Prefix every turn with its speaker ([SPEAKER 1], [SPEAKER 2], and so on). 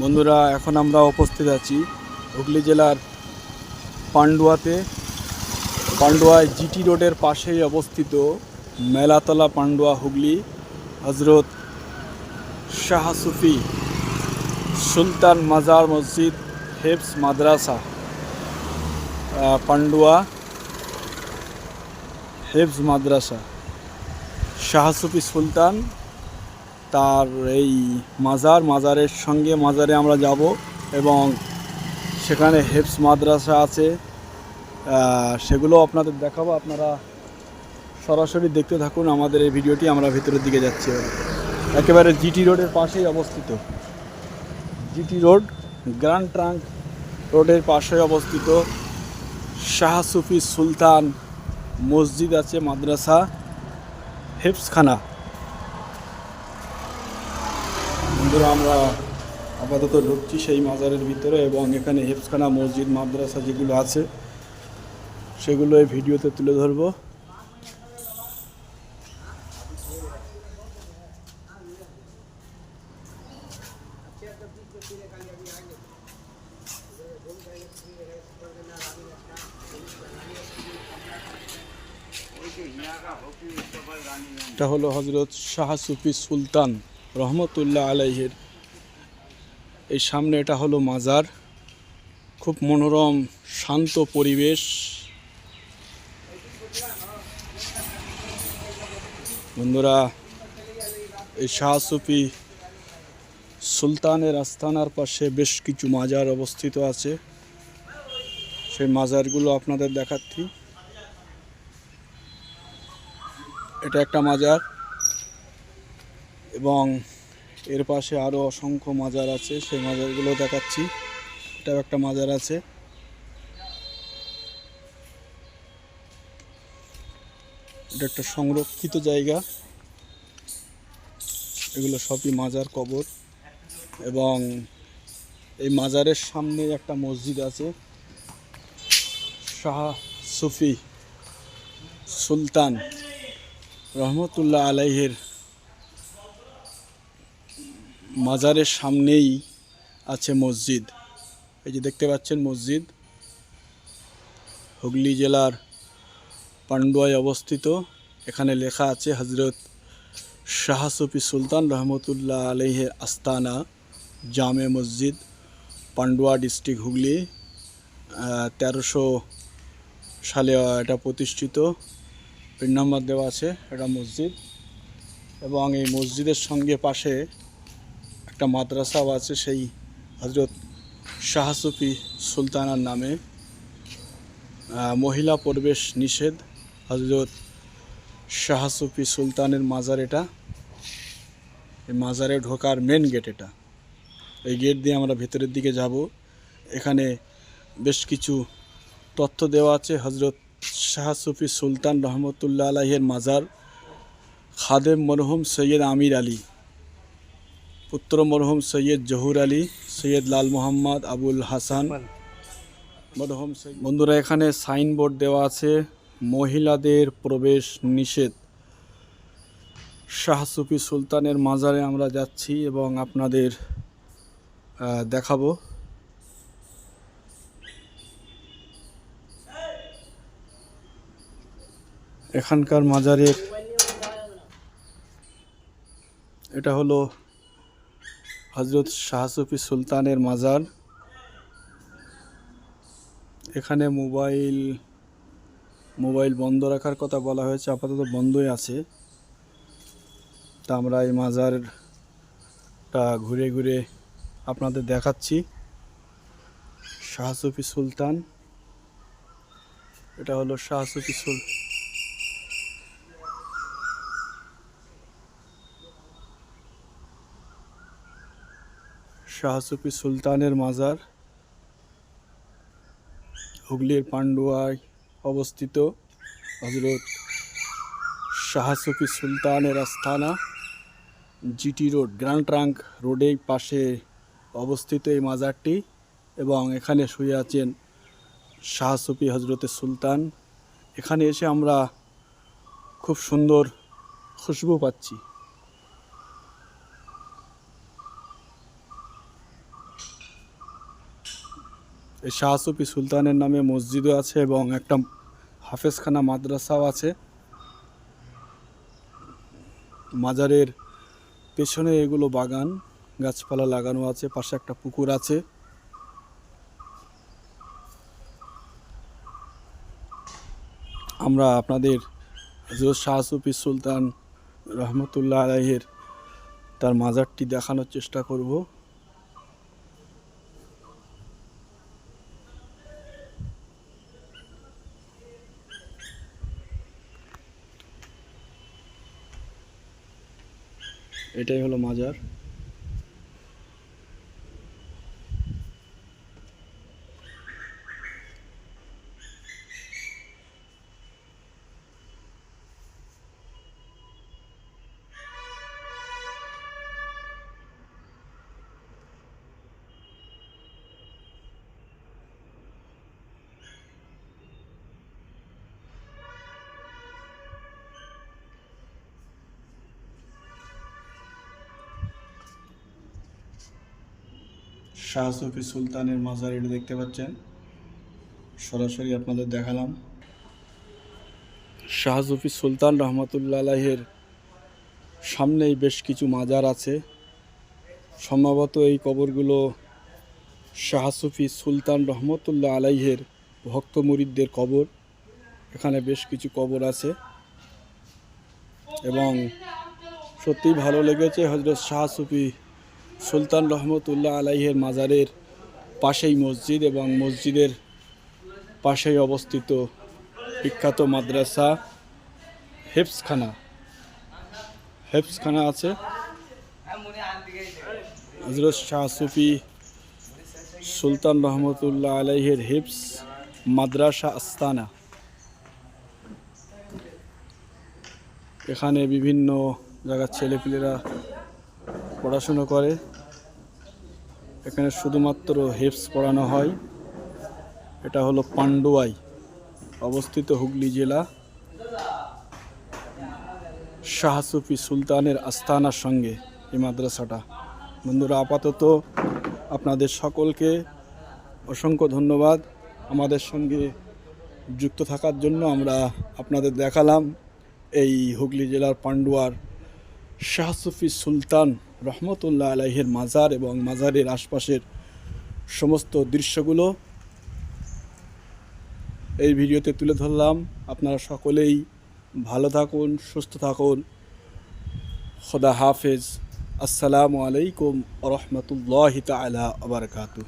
[SPEAKER 1] বন্ধুরা, এখন আমরা উপস্থিত আছি হুগলি জেলার পান্ডুয়াতে। পান্ডুয়ায় জিটি রোডের পাশেই অবস্থিত মেলাতলা পান্ডুয়া হুগলি। হজরত শাহ সুফি সুলতান মাজার মসজিদ হেফস মাদ্রাসা পান্ডুয়া হেফস মাদ্রাসা। শাহ সুফি সুলতান তার এই মাজার, মাজারের সঙ্গে মাজারে আমরা যাব এবং সেখানে হেফস মাদ্রাসা আছে। সেগুলো আপনাদের দেখাবো। আপনারা সরাসরি দেখতে থাকুন। আমাদের এই ভিডিওটি আমরা ভিতরের দিকে যাচ্ছি। একেবারে জিটি রোডের পাশেই অবস্থিত। জিটি রোড গ্র্যান্ড ট্রাঙ্ক রোডের পাশে অবস্থিত। শাহ সুফি সুলতান মসজিদ আছে, মাদ্রাসা, হেফসখানা। বন্ধুরা, আমরা আপাতত ঢুকছি সেই মাজারের ভিতরে এবং এখানে হেফসখানা মসজিদ, মাদ্রাসা যেগুলো আছে, সেগুলো এই ভিডিওতে তুলে ধরবো। এটা হলো হজরত শাহ সুফি সুলতান। রহমতুল্লাহ আলাইহের। এই সামনে এটা হলো মাজার। খুব মনোরম, শান্ত পরিবেশ। বন্ধুরা, এই শাহ সুফি সুলতানের আস্থানার পাশে বেশ কিছু মাজার অবস্থিত আছে। সেই মাজারগুলো আপনাদের দেখাচ্ছি। এটা একটা মাজার। এবং এর পাশে আরও অসংখ্য মাজার আছে, সেই মাজারগুলো দেখাচ্ছি। এটাও একটা মাজার আছে। এটা একটা সংরক্ষিত জায়গা। এগুলো সবই মাজার কবর। এবং এই মাজারের সামনে একটা মসজিদ আছে, শাহ সুফি সুলতান রহমতুল্লাহ আলাইহের। মাজারের সামনেই আছে মসজিদ। এই যে দেখতে পাচ্ছেন মসজিদ। হুগলি জেলার পান্ডুয়ায় অবস্থিত। এখানে লেখা আছে হজরত শাহ সুফি সুলতান রহমতুল্লাহ আলহের আস্তানা জামে মসজিদ, পান্ডুয়া ডিস্ট্রিক্ট হুগলি। তেরোশো সালে এটা প্রতিষ্ঠিত। পিন নাম্বার দেওয়া আছে, এটা মসজিদ। এবং এই মসজিদের সঙ্গে পাশে একটা মাদ্রাসাও আছে সেই হজরত শাহসুফি সুলতানার নামে। মহিলা প্রবেশ নিষেধ হজরত শাহসুফি সুলতানের মাজার এটা। এই মাজারে ঢোকার মেন গেট এটা। এই গেট দিয়ে আমরা ভেতরের দিকে যাব। এখানে বেশ কিছু তথ্য দেওয়া আছে। হজরত শাহ সুফি সুলতান রহমতুল্লাহ আলাহের মাজার খাদেম মরহুম সৈয়দ আমির আলী। পুত্র মরহুম সৈয়দ জহুর আলী, সৈয়দ লাল মোহাম্মদ আবুল হাসান। মরহুম বন্ধুরা, এখানে সাইনবোর্ড দেওয়া আছে, মহিলাদের প্রবেশ নিষেধ। শাহ সুফি সুলতানের মাজারে আমরা যাচ্ছি এবং আপনাদের দেখাবো। এখানকার মাজারের এটা হলো হজরত শাহসুফি সুলতানের মাজার। এখানে মোবাইল মোবাইল বন্ধ রাখার কথা বলা হয়েছে, আপাতত বন্ধই আছে। তা আমরা এই মাজারটা ঘুরে ঘুরে আপনাদের দেখাচ্ছি। শাহসুফি সুলতান, এটা হলো শাহসুফি সুল শাহসুফি সুলতানের মাজার, হুগলির পান্ডুয়ায় অবস্থিত হজরত শাহসুফি সুলতানের আস্থানা, জিটি রোড গ্র্যান্ড ট্রাঙ্ক রোডের পাশে অবস্থিত এই মাজারটি এবং এখানে শুয়ে আছেন শাহসুফি হজরতের সুলতান। এখানে এসে আমরা খুব সুন্দর খুশবু পাচ্ছি। শাহসুফি সুলতানের নামে মসজিদও আছে এবং একটা হাফেজখানা মাদ্রাসাও আছে। মাজারের পেছনে এগুলো বাগান, গাছপালা লাগানো আছে, পাশে একটা পুকুর আছে। আমরা আপনাদের হজরত শাহসুফি সুলতান রহমতুল্লাহ আলাইহের তার মাজারটি দেখানোর চেষ্টা করব। এটাই হলো মাজার। শাহ সুফি সুলতানের মাজার এটা দেখতে পাচ্ছেন। সরাসরি আপনাদের দেখালাম। শাহ সুফি সুলতান রহমতুল্লা আলাহের সামনেই বেশ কিছু মাজার আছে। সম্ভবত এই কবরগুলো শাহ সুফি সুলতান রহমতুল্লাহ আলাইহের ভক্ত মুরিদদের কবর। এখানে বেশ কিছু কবর আছে। এবং সত্যিই ভালো লেগেছে হজরত শাহ সুফি সুলতান রহমতুল্লাহ আলাইহের মাজারের পাশেই মসজিদ এবং মসজিদের পাশেই অবস্থিত বিখ্যাত মাদ্রাসা হেফসখানা হেফসখানা আছে। হজরত শাহ সুফি সুলতান রহমতুল্লাহ আলাইহের হিপস মাদ্রাসা আস্তানা। এখানে বিভিন্ন জায়গার ছেলেপিলেরা পড়াশুনো করে। এখানে শুধুমাত্র হেপস পড়ানো হয়। এটা হলো পান্ডুয়াই, অবস্থিত হুগলি জেলা। শাহসুফি সুলতানের আস্থানার সঙ্গে এই মাদ্রাসাটা। বন্ধুরা, আপাতত আপনাদের সকলকে অসংখ্য ধন্যবাদ। আমাদের সঙ্গে যুক্ত থাকার জন্য আমরা আপনাদের দেখালাম এই হুগলি জেলার পান্ডুয়ার শাহসুফি সুলতান রহমতুল্লাহ আলাইহের মাজার এবং মাজারের আশপাশের সমস্ত দৃশ্যগুলো এই ভিডিওতে তুলে ধরলাম। আপনারা সকলেই ভালো থাকুন, সুস্থ থাকুন। খোদা হাফেজ। আসসালামু আলাইকুম রহমতুল্লাহ তালা আবরকাতু